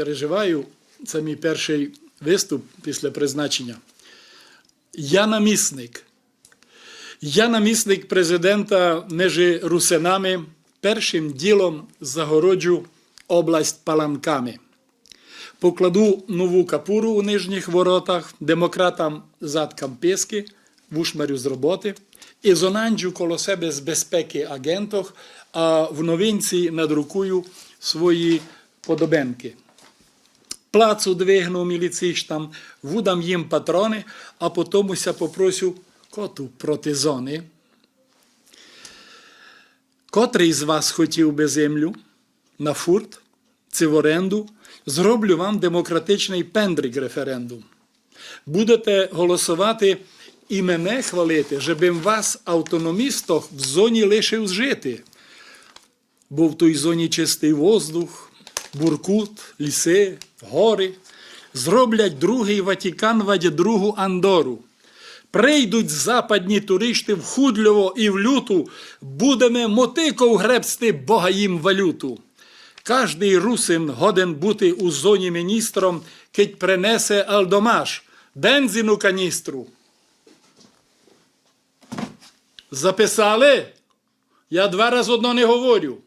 переживаю. Це мій перший виступ після призначення. Я намісник. Я намісник президента між русинами. Першим ділом загороджу область паланками. Покладу нову капуру у нижніх воротах, демократам задкам писки, вушмарю з роботи, і зонанджу коло себе з безпеки агентов, а в новинці надрукую свої подобенки. Плацу двигну міліциштам, вудам їм патрони, а потомуся попросю коту проти зони. Котрий з вас хотів би землю на фурт чи в оренду, зроблю вам демократичний пендрик референдум. Будете голосувати і мене хвалити, щобим вас, автономістах, в зоні лишив жити. Бо в той зоні чистий воздух, буркут, ліси, гори. Зроблять другий Ватікан вадя другу Андору. Прийдуть западні туристи в Худльово і в люту, будемо мотиков гребсти бога їм валюту. Кожний русин годен бути у зоні міністром, кить принесе алдомаш, бензину каністру. Записали? Я два рази одно не говорю.